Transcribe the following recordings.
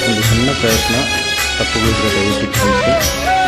நீங்கள் சொன்ன ப்ரைஸ்னால் தப்பு கொடுக்குற கையை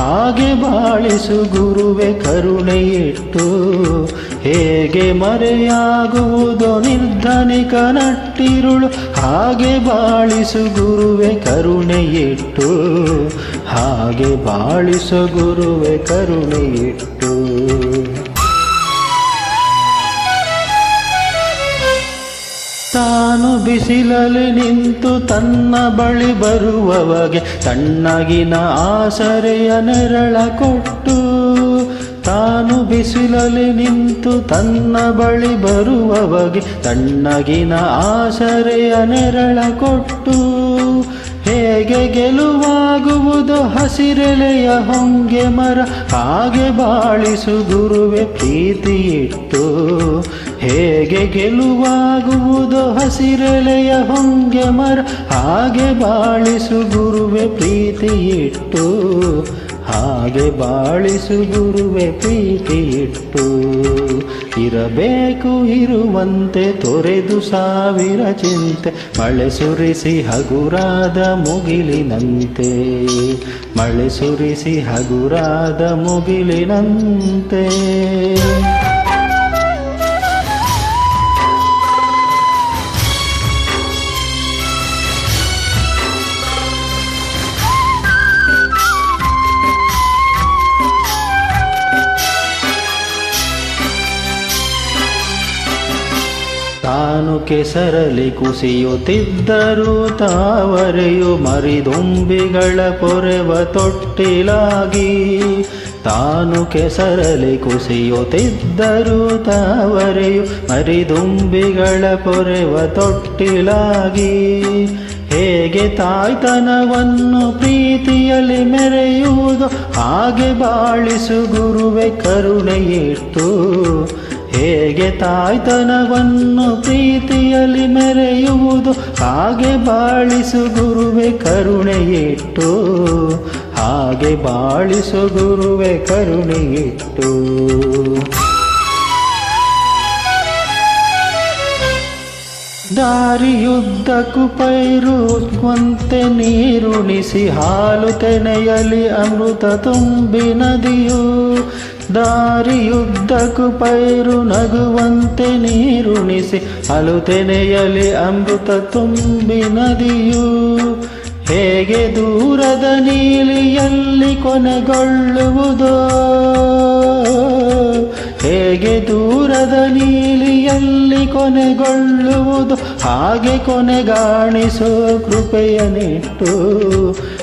ಹಾಗೆ ಬಾಳಿಸು ಗುರುವೆ ಕರುಣೆಯಿಟ್ಟು. ಹೇಗೆ ಮರೆಯಾಗುವುದು ನಿರ್ಧನಿಕ ನಟ್ಟಿರುಳು. ಹಾಗೆ ಬಾಳಿಸು ಗುರುವೆ ಕರುಣೆಯಿಟ್ಟು. ಹಾಗೆ ಬಾಳಿಸು ಗುರುವೆ ಕರುಣೆಯಿಟ್ಟು. ತಾನು ಬಿಸಿಲಲ್ಲಿ ನಿಂತು ತನ್ನ ಬಳಿ ಬರುವವಗೆ ತಣ್ಣಗಿನ ಆಸರೆಯ ನೆರಳ ಕೊಟ್ಟು, ತಾನು ಬಿಸಿಲಲ್ಲಿ ನಿಂತು ತನ್ನ ಬಳಿ ಬರುವವಗೆ ತಣ್ಣಗಿನ ಆಸರೆಯ ನೆರಳ ಕೊಟ್ಟು, ಹೇಗೆ ಗೆಲುವಾಗುವುದು ಹಸಿರೆಲೆಯ ಹೊಂಗೆ ಮರ, ಹಾಗೆ ಬಾಳಿಸು ಗುರುವೆ ಪ್ರೀತಿ ಇಟ್ಟು ಹೇಗೆ ಗೆಲುವಾಗುವುದು ಹಸಿರೆಲೆಯ ಹೊಂಗೆ ಮರ, ಹಾಗೆ ಬಾಳಿಸು ಗುರುವೆ ಪ್ರೀತಿ ಇಟ್ಟು ಹಾಗೆ ಬಾಳಿಸು ಗುರುವೆ ಪ್ರೀತಿ ಇಟ್ಟು ಇರಬೇಕು ಇರುವಂತೆ ತೊರೆದು ಸಾವಿರ ಚಿಂತೆ, ಮಳೆ ಸುರಿಸಿ ಹಗುರಾದ ಮುಗಿಲಿನಂತೆ. ಮಳೆ ಸುರಿಸಿ ಹಗುರಾದ ಮುಗಿಲಿನಂತೆ. ತಾನು ಕೆಸರಲಿ ಕುಸಿಯುತ್ತಿದ್ದರು ತಾವರೆಯು ಮರಿದುಂಬಿಗಳ ಪೊರೆವ ತೊಟ್ಟಿಲಾಗಿ ತಾನು ಕೆಸರಲಿ ಕುಸಿಯುತ್ತಿದ್ದರು ತಾವರೆಯು ಮರಿದುಂಬಿಗಳ ಪೊರೆವ ತೊಟ್ಟಿಲಾಗಿ ಹೇಗೆ ತಾಯ್ತನವನ್ನು ಪ್ರೀತಿಯಲ್ಲಿ ಮೆರೆಯುವುದು, ಹಾಗೆ ಬಾಳಿಸು ಗುರುವೆ ಕರುಣೆಯಿಟ್ಟು ಹೇಗೆ ತಾಯ್ತನವನ್ನು ಪ್ರೀತಿಯಲ್ಲಿ ಮೆರೆಯುವುದು, ಹಾಗೆ ಬಾಳಿಸು ಗುರುವೆ ಕರುಣೆಯಿಟ್ಟು ಹಾಗೆ ಬಾಳಿಸು ಗುರುವೆ ಕರುಣೆಯಿಟ್ಟು ದಾರಿಯುದ್ದಕ್ಕೂ ಪೈರುವಂತೆ ನೀರುಣಿಸಿ ಹಾಲು ತೆನೆಯಲಿ ಅಮೃತ ತುಂಬಿ ನದಿಯು ದಾರಿಯುದ್ದಕ್ಕೂ ಪೈರು ನಗುವಂತೆ ನೀರುಣಿಸಿ ಅಲುತೆನೆಯಲಿ ಅಮೃತ ತುಂಬಿ ನದಿಯು. ಹೇಗೆ ದೂರದ ನೀಲಿಯಲ್ಲಿ ಕೊನೆಗೊಳ್ಳುವುದು? ಹೇಗೆ ದೂರದ ನೀಲಿಯಲ್ಲಿ ಕೊನೆಗೊಳ್ಳುವುದು? ಹಾಗೆ ಕೊನೆಗಾಣಿಸೋ ಕೃಪೆಯ ನಿಟ್ಟು